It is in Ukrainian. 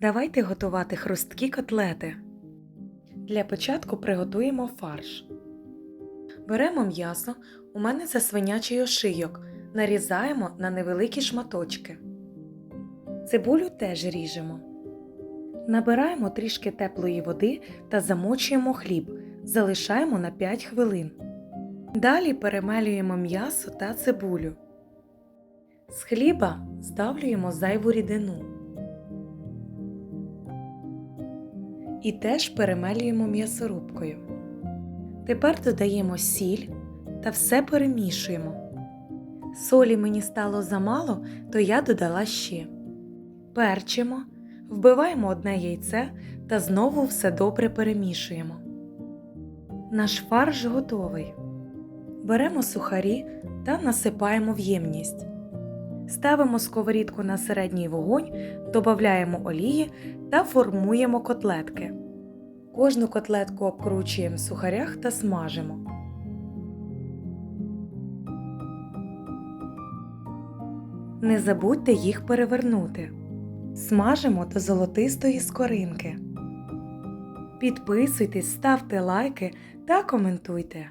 Давайте готувати хрусткі котлети. Для початку приготуємо фарш. Беремо м'ясо, у мене це свинячий ошийок, нарізаємо на невеликі шматочки. Цибулю теж ріжемо. Набираємо трішки теплої води та замочуємо хліб, залишаємо на 5 хвилин. Далі перемелюємо м'ясо та цибулю. З хліба здавлюємо зайву рідину. І теж перемелюємо м'ясорубкою. Тепер додаємо сіль та все перемішуємо. Солі мені стало замало, то я додала ще. Перчимо, вбиваємо одне яйце та знову все добре перемішуємо. Наш фарш готовий. Беремо сухарі та насипаємо в ємність. Ставимо сковорідку на середній вогонь, додаємо олії та формуємо котлетки. Кожну котлетку обкручуємо в сухарях та смажимо. Не забудьте їх перевернути. Смажимо до золотистої скоринки. Підписуйтесь, ставте лайки та коментуйте.